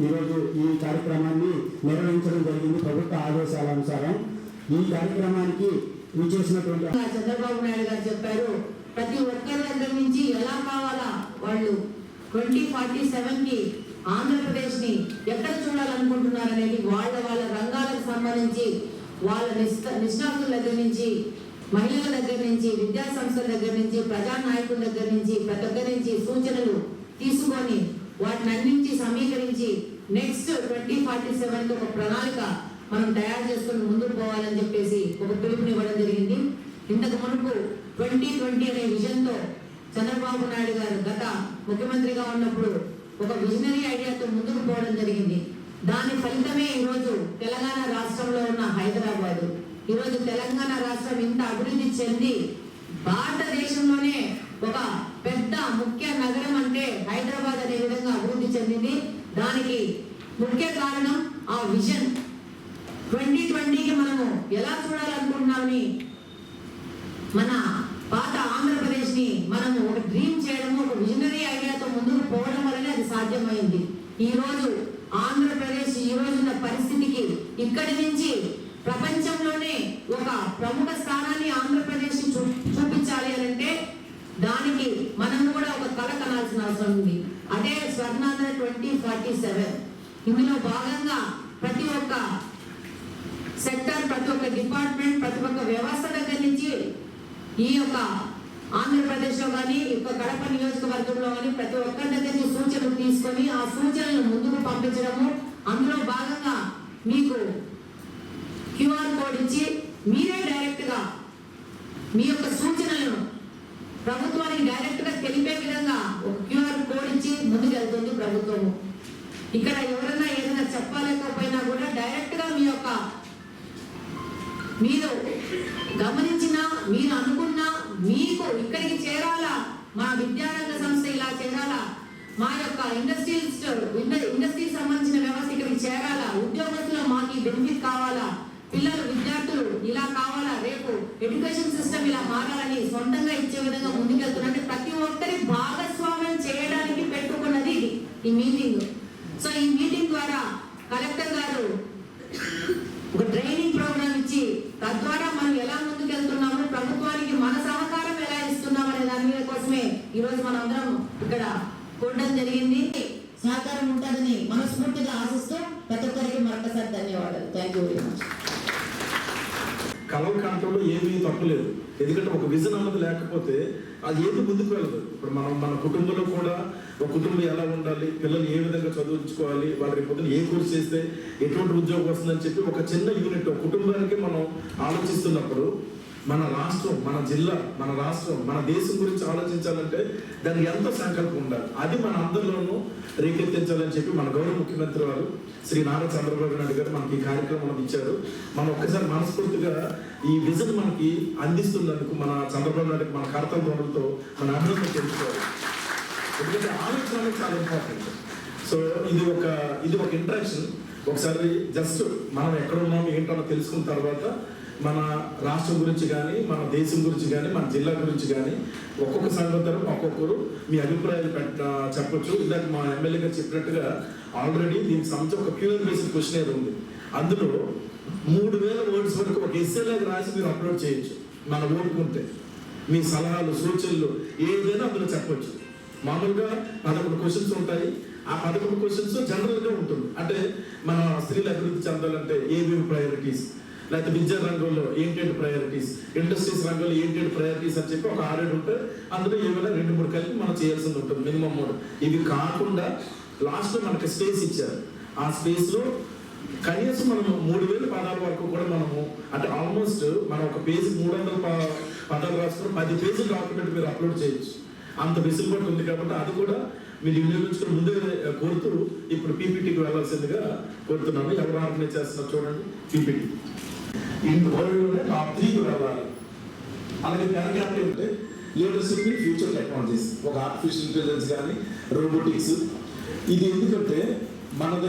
ఈరోజు ఈ కార్యక్రమాన్ని నిర్వహించడం జరిగింది ప్రభుత్వ ఆదేశాల అనుసారం. ఈ కార్యక్రమానికి చేసినటువంటి చంద్రబాబు నాయుడు గారు చెప్పారు ప్రతి ఒక్కరి దగ్గర నుంచి ఎలా కావాలా వాళ్ళు? ట్వంటీ ఫార్టీ సెవెన్కి ఆంధ్రప్రదేశ్ని ఎక్కడ చూడాలనుకుంటున్నారు అనేది వాళ్ళ వాళ్ళ రంగాలకు సంబంధించి వాళ్ళ నిష్ణాతుల దగ్గర నుంచి మహిళల దగ్గర నుంచి విద్యా సంస్థల దగ్గర నుంచి ప్రజా నాయకుల దగ్గర నుంచి ప్రతి ఒక్కరి నుంచి సూచనలు తీసుకొని వాటిని సమీకరించి నెక్స్ట్ ట్వంటీ ఫార్టీ సెవెన్ ఒక ప్రణాళిక మనం తయారు చేసుకుని ముందుకు పోవాలని చెప్పేసి ఒక పిలుపునివ్వడం జరిగింది. ఇంతకు మునుపు ట్వంటీ ట్వంటీ అనే విజన్తో చంద్రబాబు నాయుడు గారు గత ముఖ్యమంత్రిగా ఉన్నప్పుడు ఒక విజనరీ ఐడియాతో ముందుకు పోవడం జరిగింది. దాని ఫలితమే ఈరోజు తెలంగాణ రాష్ట్రంలో ఉన్న హైదరాబాద్. ఈరోజు తెలంగాణ రాష్ట్రం ఇంత అభివృద్ధి చెంది భారత ఒక పెద్ద ముఖ్య నగరం అంటే హైదరాబాద్ అనే విధంగా అభివృద్ధి చెందింది. దానికి ముఖ్య కారణం ఆ విజన్. ట్వంటీ ట్వంటీకి మనము ఎలా చూడాలనుకుంటున్నామని మన పాత ఆంధ్రప్రదేశ్ని మనము ఒక డ్రీమ్ చేయడము ఒక విజనరీ ఐడియాతో ముందుకు పోవడం వల్లనే అది సాధ్యమైంది. ఈ రోజు ఆంధ్రప్రదేశ్ ఈ రోజున్న పరిస్థితికి ఇక్కడి నుంచి ప్రపంచంలోనే ఒక ప్రముఖ స్థానాన్ని ఆంధ్రప్రదేశ్ చూ చూపించాలి అని అంటే దానికి మనం కూడా ఒక కళ కనాల్సిన అవసరం ఉంది. అదే స్వర్ణాంధ్ర ట్వంటీ ఫార్టీ సెవెన్. ఇందులో భాగంగా ప్రతి ఒక్క సెక్టర్ ప్రతి ఒక్క డిపార్ట్మెంట్ ప్రతి ఒక్క వ్యవస్థ దగ్గర నుంచి ఈ యొక్క ఆంధ్రప్రదేశ్లో కానీ ఈ యొక్క కడప నియోజకవర్గంలో కానీ ప్రతి ఒక్కరి దగ్గర నుంచి సూచనలు తీసుకొని ఆ సూచనలను ముందుకు పంపించడము. అందులో భాగంగా మీకు క్యూఆర్ కోడ్ ఇచ్చి మీరే డైరెక్ట్గా మీ యొక్క సూచనలను ప్రభుత్వానికి డైరెక్ట్గా తెలిపే విధంగా ఒక క్యూఆర్ ముందుకెళ్తుంది ప్రభుత్వము. ఇక్కడ ఎవరైనా ఏదైనా చెప్పలేకపోయినా కూడా డైరెక్ట్గా మీ యొక్క మీరు గమనించిన మీరు అనుకున్న మీకు ఇక్కడికి చేరాలా? మా విద్యారంగ సంస్థ ఇలా చేరాలా? మా యొక్క ఇండస్ట్రియలిస్ట్ ఇండస్ట్రీకి సంబంధించిన వ్యవస్థ ఇక్కడికి చేరాలా? ఉద్యోగస్తులు మాకు ఈ బెనిఫిట్ కావాలా? పిల్లలు విద్యార్థులు ఇలా కావాలా? రేపు ఎడ్యుకేషన్ సిస్టమ్ ఇలా మారాలని సొంతంగా ఇచ్చే విధంగా ముందుకెళ్తున్నారంటే ప్రతి ఒక్కరి భాగస్వామ్యం చేయడానికి పెట్టుకున్నది ఇది ఈ మీటింగ్ సో ఈ మీటింగ్ ద్వారా కలెక్టర్ గారు ఒక ట్రైనింగ్ ప్రోగ్రామ్ ఇచ్చి తద్వారా మనం ఎలా ముందుకెళ్తున్నాము ప్రభుత్వానికి మన సహకారం ఎలా ఇస్తున్నాం అనే దాని మీద ఈరోజు ఈ రోజు ఇక్కడ కూడడం జరిగింది. సహకారం ఉంటుందని మనస్ఫూర్తిగా ఆశిస్తూ ప్రతి ఒక్కరికి మరొకసారి ధన్యవాదాలు. థ్యాంక్ యూ వెరీ మచ్ కలవ కాంటంలో ఏమీ తప్పలేదు ఎందుకంటే ఒక విజన్ అన్నది లేకపోతే అది ఏది ముందుకు వెళ్ళదు. ఇప్పుడు మనం మన కుటుంబంలో కూడా ఒక కుటుంబం ఎలా ఉండాలి పిల్లలు ఏ విధంగా చదివించుకోవాలి వాళ్ళ రేపు ఏ కోర్స్ చేస్తే ఎటువంటి ఉద్యోగం వస్తుందని చెప్పి ఒక చిన్న యూనిట్ ఒక కుటుంబానికి మనం ఆలోచిస్తున్నప్పుడు మన రాష్ట్రం మన జిల్లా మన రాష్ట్రం మన దేశం గురించి ఆలోచించాలంటే దానికి ఎంతో సంకల్పం ఉండాలి? అది మన అందరిలోనూ రేకెత్తించాలని చెప్పి మన గౌరవ ముఖ్యమంత్రి వారు శ్రీ నారా చంద్రబాబు నాయుడు గారు మనకి ఈ కార్యక్రమం ఇచ్చారు. మనం ఒక్కసారి మనస్ఫూర్తిగా ఈ విజన్ మనకి అందిస్తున్నందుకు మన చంద్రబాబు నాయుడు మన కర్తవ్యంతో మన అభివృద్ధి తెలుసుకోవాలి ఎందుకంటే ఆలోచన చాలా ఇంపార్టెంట్ సో ఇది ఒక ఇది ఒక ఇంట్రాక్షన్ ఒకసారి జస్ట్ మనం ఎక్కడ ఉన్నాము ఏంటో తెలుసుకున్న తర్వాత మన రాష్ట్రం గురించి కానీ మన దేశం గురించి కానీ మన జిల్లా గురించి కానీ ఒక్కొక్క సంఘం ఒక్కొక్కరు మీ అభిప్రాయాలు పెట్ట చెప్పొచ్చు. ఇందాక మా ఎమ్మెల్యే గారు చెప్పినట్టుగా ఆల్రెడీ దీనికి సంబంధించి ఒక క్యూఎన్ బేస్డ్ క్వశ్చన్ ఉంది. అందులో మూడు వేల వర్డ్స్ వరకు ఒక ఎస్ఏలాగా రాసి మీరు అప్లోడ్ చేయొచ్చు. మన ఓడుకుంటే మీ సలహాలు సూచనలు ఏదైనా అందులో చెప్పొచ్చు. మామూలుగా పదకొండు క్వశ్చన్స్ ఉంటాయి. ఆ పదకొండు క్వశ్చన్స్ జనరల్గా ఉంటుంది. అంటే మన స్త్రీల అభివృద్ధి చెందాలంటే ఏమేమి ప్రయారిటీస్ లేకపోతే విద్యా రంగంలో ఏంటంటే ప్రయారిటీస్ ఇండస్ట్రీస్ రంగంలో ఏంటంటే ప్రయారిటీస్ అని చెప్పి ఒక ఆరేడు ఉంటే అందులో ఏమైనా రెండు మూడు కలిపి మనం చేయాల్సింది ఉంటుంది మినిమం మూడు ఇవి కాకుండా లాస్ట్లో మనకి స్పేస్ ఇచ్చారు. ఆ స్పేస్లో కనీసం మనం మూడు వేల పదాల వరకు కూడా మనము అంటే ఆల్మోస్ట్ మనం ఒక పేజీ మూడు వందల పదాలు రాసుకుని పది పేజీల డాక్యుమెంట్ మీరు అప్లోడ్ చేయొచ్చు. అంత వెసులుబాటు ఉంది కాబట్టి అది కూడా మీరు వినియోగించుకుని ముందే కోరుతూ ఇప్పుడు పీపీటీకి వెళ్ళాల్సిందిగా కోరుతున్నాను. ఎవరు ఆర్గనైజ్ చేస్తున్నారు చూడండి. పీపీటీ ఈ వరల్డ్లోనే టాప్ త్రీకి వెళ్ళాలి. అలాగే పెనకాపీ అంటే లీడర్షిప్ ఇన్ ఫ్యూచర్ టెక్నాలజీస్ ఒక ఆర్టిఫిషియల్ ఇంటెలిజెన్స్ కానీ రోబోటిక్స్ ఇది ఎందుకంటే మన దగ్గర